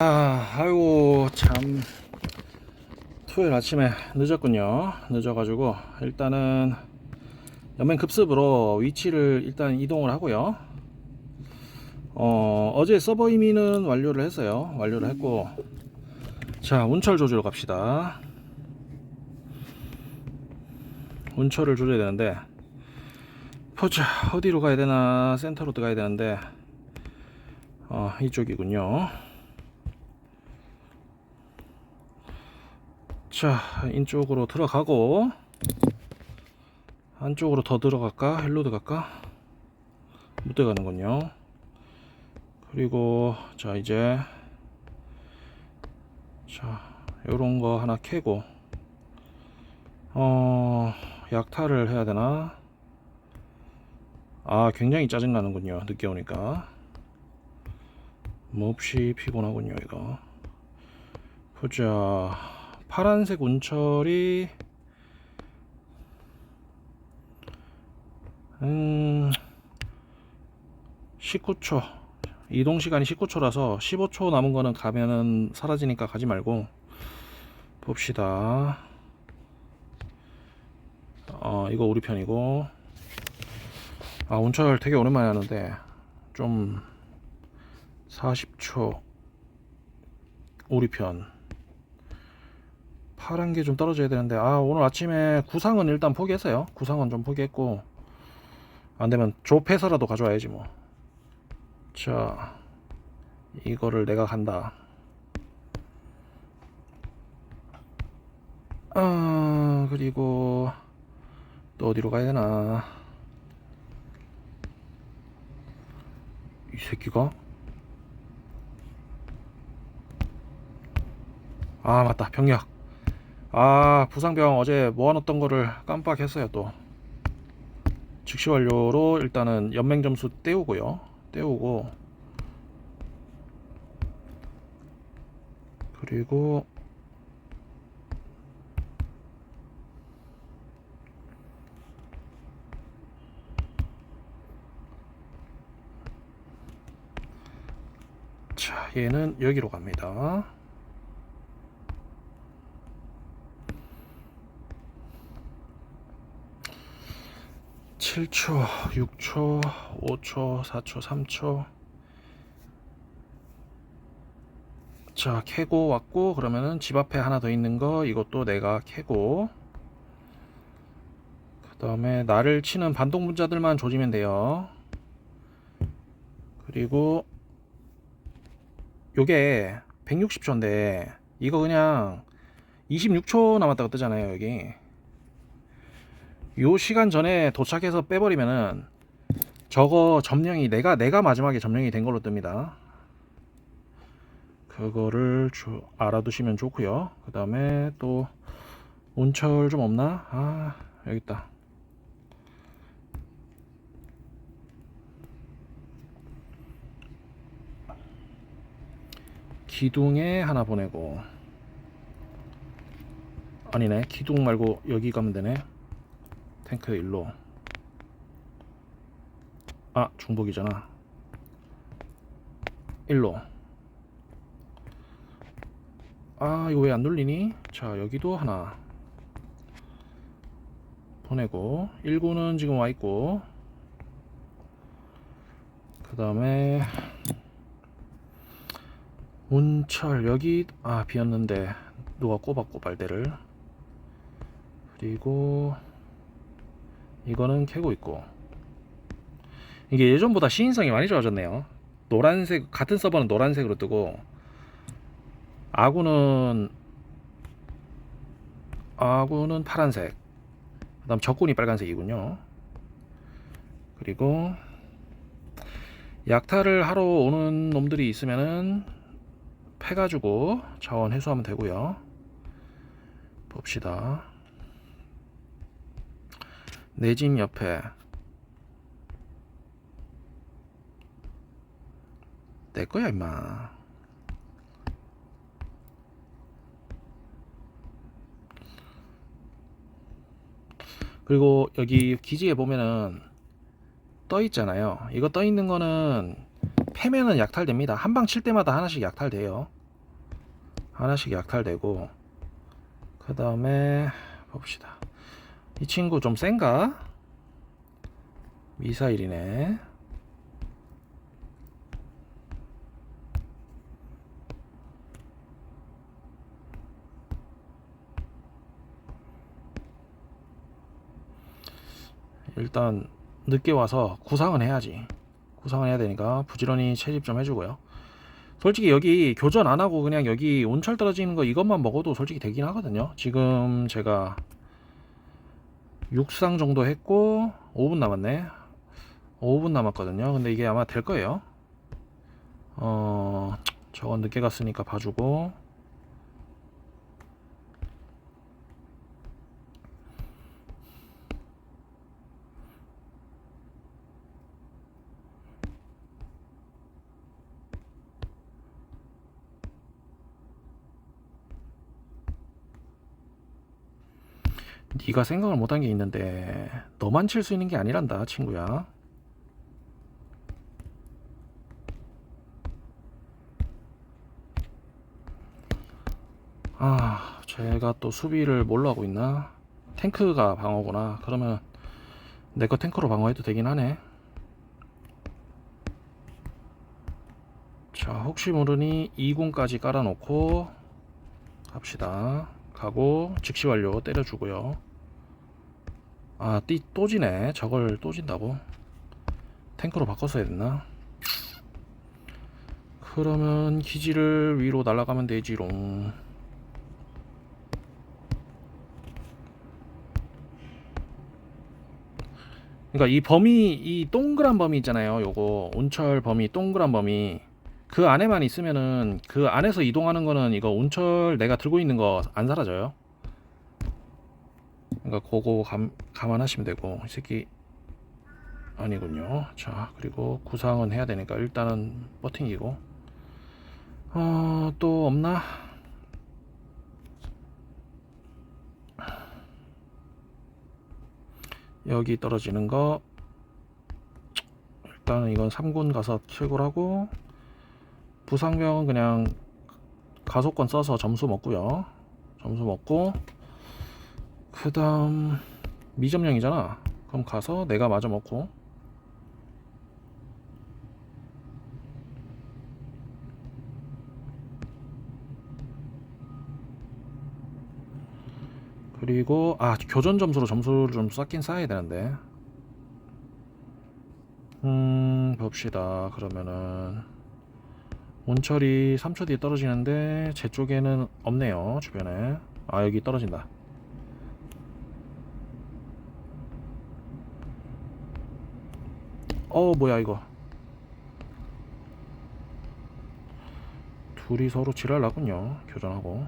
아, 아이고 참 토요일 아침에 늦었군요. 늦어가지고 일단은 연맹 급습으로 위치를 일단 이동을 하고요. 어, 어제 서버 이미는 완료를 했어요. 완료를 했고 자 운철 조지로 갑시다. 운철을 조져야 되는데 보자 어디로 가야 되나 센터로 들어가야 되는데 어, 이쪽이군요. 자, 인쪽으로 들어가고 안쪽으로 더 들어갈까? 헬로드 갈까? 못 들어가는군요. 그리고 자, 이제 자, 요런 거 하나 캐고 어, 약탈을 해야 되나? 아, 굉장히 짜증나는군요. 늦게 오니까. 몹시 피곤하군요, 이거. 보자. 파란색 운철이 음 19초. 이동 시간이 19초라서 15초 남은 거는 가면은 사라지니까 가지 말고 봅시다. 어 이거 우리 편이고. 아 운철 되게 오랜만에 하는데 좀 40초 우리 편 파란 게 좀 떨어져야 되는데 아 오늘 아침에 구상은 일단 포기했어요. 구상은 좀 포기했고 안되면 좁해서라도 가져와야지 뭐자 이거를 내가 간다. 아 그리고 또 어디로 가야 되나? 이 새끼가? 아 맞다. 병력 아 부상병 어제 모아놓던 거를 깜빡했어요 또. 즉시 완료로 일단은 연맹 점수 떼우고요. 떼우고. 그리고 자 얘는 여기로 갑니다 7초, 6초, 5초, 4초, 3초. 자, 캐고 왔고, 그러면은 집 앞에 하나 더 있는 거, 이것도 내가 캐고. 그 다음에 나를 치는 반동분자들만 조지면 돼요. 그리고, 요게 160초인데, 이거 그냥 26초 남았다고 뜨잖아요, 여기. 요 시간 전에 도착해서 빼버리면은 저거 점령이 내가 내가 마지막에 점령이 된 걸로 뜹니다. 그거를 주, 알아두시면 좋고요. 그 다음에 또 운철 좀 없나? 아 여기 있다. 기둥에 하나 보내고 아니네 기둥 말고 여기 가면 되네. 탱크 일로. 아 중복이잖아. 일로. 아 이거 왜 안 눌리니? 자 여기도 하나. 보내고. 1구는 지금 와 있고. 그 다음에 운철 여기 아 비었는데 누가 꼽았고 발대를. 그리고 이거는 캐고 있고. 이게 예전보다 시인성이 많이 좋아졌네요. 노란색 같은 서버는 노란색으로 뜨고 아군은 아군은 파란색. 그 다음 적군이 빨간색이군요. 그리고 약탈을 하러 오는 놈들이 있으면은 패가지고 자원 회수하면 되고요. 봅시다 내 집 옆에. 내 거야 임마. 그리고 여기 기지에 보면은 떠 있잖아요. 이거 떠 있는 거는 패면은 약탈됩니다. 한 방 칠 때마다 하나씩 약탈돼요. 하나씩 약탈되고 그 다음에 봅시다 이 친구 좀 센가? 미사일이네. 일단 늦게 와서 구상은 해야지. 구상은 해야 되니까 부지런히 채집 좀 해주고요. 솔직히 여기 교전 안 하고 그냥 여기 온철 떨어지는 거 이것만 먹어도 솔직히 되긴 하거든요. 지금 제가 6상 정도 했고 5분 남았네. 5분 남았거든요. 근데 이게 아마 될 거예요. 어 저건 늦게 갔으니까 봐주고 네가 생각을 못한 게 있는데 너만 칠 수 있는 게 아니란다 친구야. 아 제가 또 수비를 뭘로 하고 있나? 탱크가 방어구나. 그러면 내 거 탱크로 방어해도 되긴 하네. 자 혹시 모르니 2군까지 깔아놓고 갑시다 가고 즉시 완료 때려주고요. 아띠또 지네. 저걸 또 진다고? 탱크로 바꿨어야 됐나? 그러면 기지를 위로 날아가면 되지롱. 그러니까 이 범위 이 동그란 범위 있잖아요. 요거 온철 범위 동그란 범위 그 안에만 있으면은 그 안에서 이동하는 거는 이거 온철 내가 들고 있는 거 안 사라져요? 그러니까 그거 감, 감안하시면 되고 이 새끼. 아니군요. 자 그리고 구상은 해야 되니까 일단은 버팅기고. 어, 또 없나? 여기 떨어지는 거. 일단은 이건 3군 가서 킬골하고 부상병은 그냥 가속권 써서 점수 먹고요. 점수 먹고 그 다음 미점령이잖아. 그럼 가서 내가 마저 먹고. 그리고 아 교전 점수로 점수를 좀 쌓긴 쌓아야 되는데. 음 봅시다. 그러면은 온철이 3초 뒤에 떨어지는데 제 쪽에는 없네요 주변에. 아 여기 떨어진다. 어 뭐야 이거. 둘이 서로 지랄나군요 교전하고.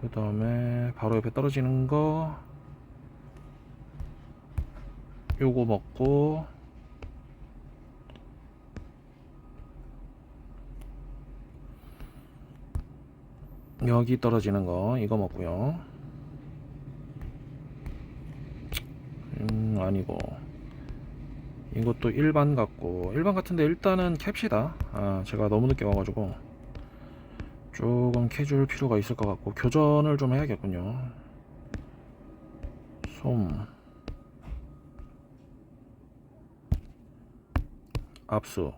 그 다음에 바로 옆에 떨어지는 거. 요거 먹고 여기 떨어지는 거 이거 먹고요. 음 아니고. 이것도 일반 같고. 일반 같은데 일단은 캡시다. 아 제가 너무 늦게 와가지고. 조금 캐줄 필요가 있을 것 같고. 교전을 좀 해야겠군요. 솜. 압수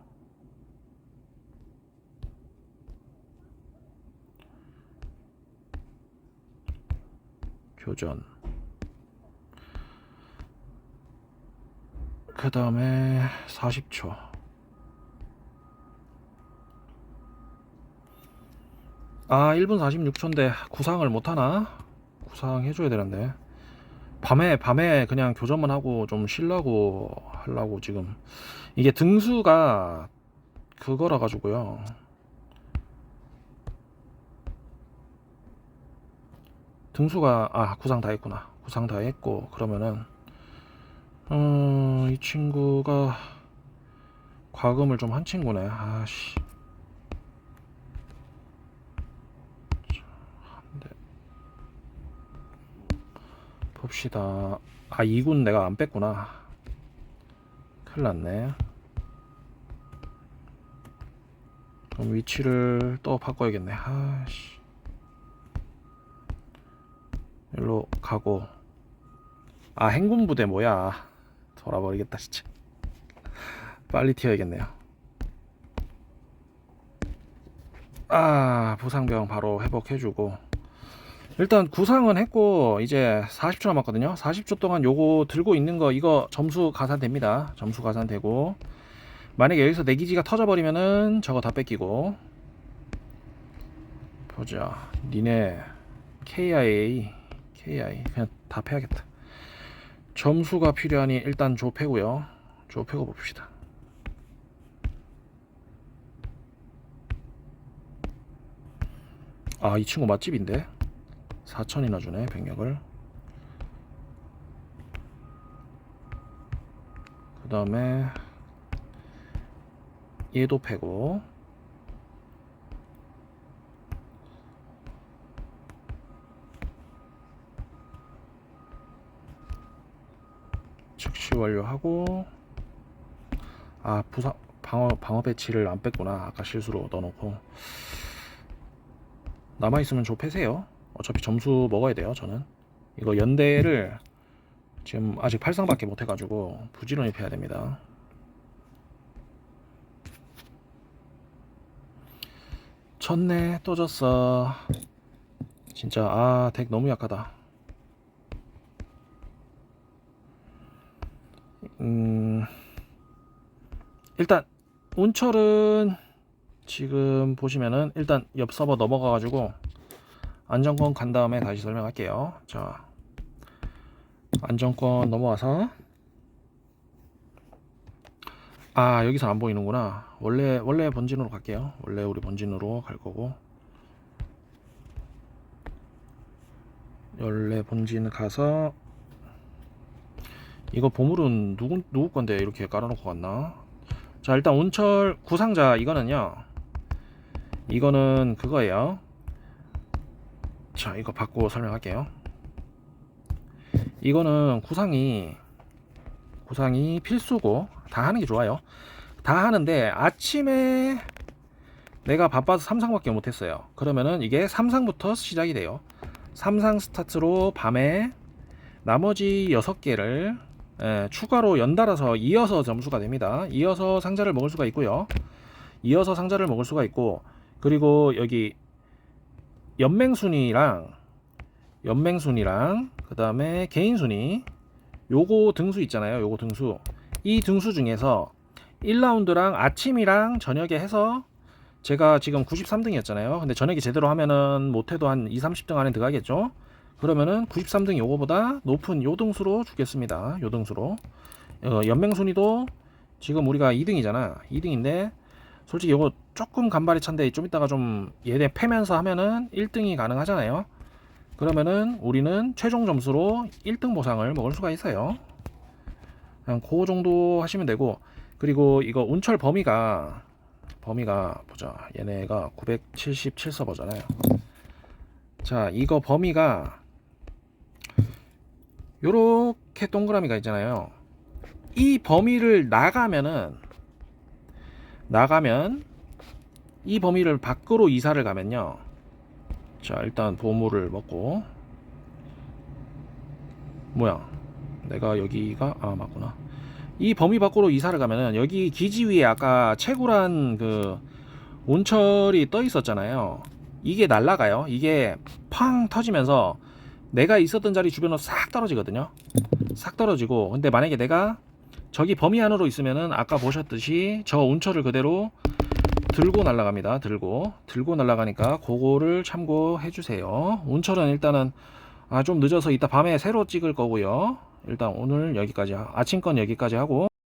교전. 그 다음에 40초. 아 1분 46초인데 구상을 못하나? 구상 해줘야 되는데. 밤에 밤에 그냥 교전만 하고 좀 쉬려고 하려고 지금. 이게 등수가 그거라 가지고요 등수가 아 구상 다 했구나. 구상 다 했고 그러면은 어, 이 친구가 과금을 좀 한 친구네. 아씨. 한대 봅시다. 아 2군 내가 안 뺐구나. 큰일 났네. 그럼 위치를 또 바꿔야겠네. 아씨. 일로 가고. 아 행군 부대 뭐야? 돌아버리겠다 진짜. 빨리 튀어야겠네요. 아 부상병 바로 회복해주고. 일단 구상은 했고 이제 40초 남았거든요. 40초 동안 요거 들고 있는 거 이거 점수 가산됩니다. 점수 가산되고 만약에 여기서 내 기지가 터져버리면은 저거 다 뺏기고 보자. 니네 KIA KI 그냥 다 패야겠다. 점수가 필요하니 일단 좁혀고요. 좁혀고 봅시다. 아 이 친구 맛집인데 4천이나 주네 병력을 그 다음에 얘도 패고 즉시 완료하고 아 부상 방어 방어 배치를 안 뺐구나 아까 실수로 넣어놓고 남아 있으면 저 패세요. 어차피 점수 먹어야 돼요. 저는 이거 연대를 지금 아직 팔상밖에 못 해가지고 부지런히 패야 됩니다. 졌네 또 졌어. 진짜 아 덱 너무 약하다. 음 일단 운철은 지금 보시면은 일단 옆 서버 넘어가 가지고 안정권 간 다음에 다시 설명할게요. 자, 안정권 넘어와서 아 여기서 안 보이는구나. 원래 원래 본진으로 갈게요. 원래 우리 본진으로 갈 거고 원래 본진 가서 이거 보물은 누구 누구 건데 이렇게 깔아놓고 갔나? 자 일단 운철 구상자 이거는요. 이거는 그거예요. 자, 이거 받고 설명할게요. 이거는 구상이 구상이 필수고 다 하는 게 좋아요. 다 하는데 아침에 내가 바빠서 삼상밖에 못 했어요. 그러면은 이게 삼상부터 시작이 돼요. 삼상 스타트로 밤에 나머지 6개를 예, 추가로 연달아서 이어서 점수가 됩니다. 이어서 상자를 먹을 수가 있고요. 이어서 상자를 먹을 수가 있고 그리고 여기 연맹 순위랑 연맹 순위랑 그 다음에 개인 순위 요거 등수 있잖아요 요거 등수 이 등수 중에서 1라운드랑 아침이랑 저녁에 해서 제가 지금 93등이었잖아요 근데 저녁에 제대로 하면은 못해도 한 2, 30등 안에 들어가겠죠 그러면은 93등 요거보다 높은 요 등수로 주겠습니다 요 등수로 어, 연맹 순위도 지금 우리가 2등이잖아 2등인데 솔직히 이거 조금 간발의 차인데 좀 이따가 좀 얘네 패면서 하면은 1등이 가능하잖아요. 그러면은 우리는 최종 점수로 1등 보상을 먹을 수가 있어요. 그냥 그 정도 하시면 되고 그리고 이거 운철 범위가 범위가 보자 얘네가 977 서버잖아요. 자 이거 범위가 요렇게 동그라미가 있잖아요. 이 범위를 나가면은 나가면 이 범위를 밖으로 이사를 가면요. 자, 일단 보물을 먹고 뭐야? 내가 여기가 아 맞구나. 이 범위 밖으로 이사를 가면은 여기 기지 위에 아까 채굴한 그 온철이 떠 있었잖아요. 이게 날라가요. 이게 팡 터지면서 내가 있었던 자리 주변으로 싹 떨어지거든요. 싹 떨어지고 근데 만약에 내가 저기 범위 안으로 있으면은 아까 보셨듯이 저 운처를 그대로 들고 날아갑니다. 들고 들고 날아가니까 그거를 참고해 주세요. 운철은 일단은 아 좀 늦어서 이따 밤에 새로 찍을 거고요. 일단 오늘 여기까지 아침 건 여기까지 하고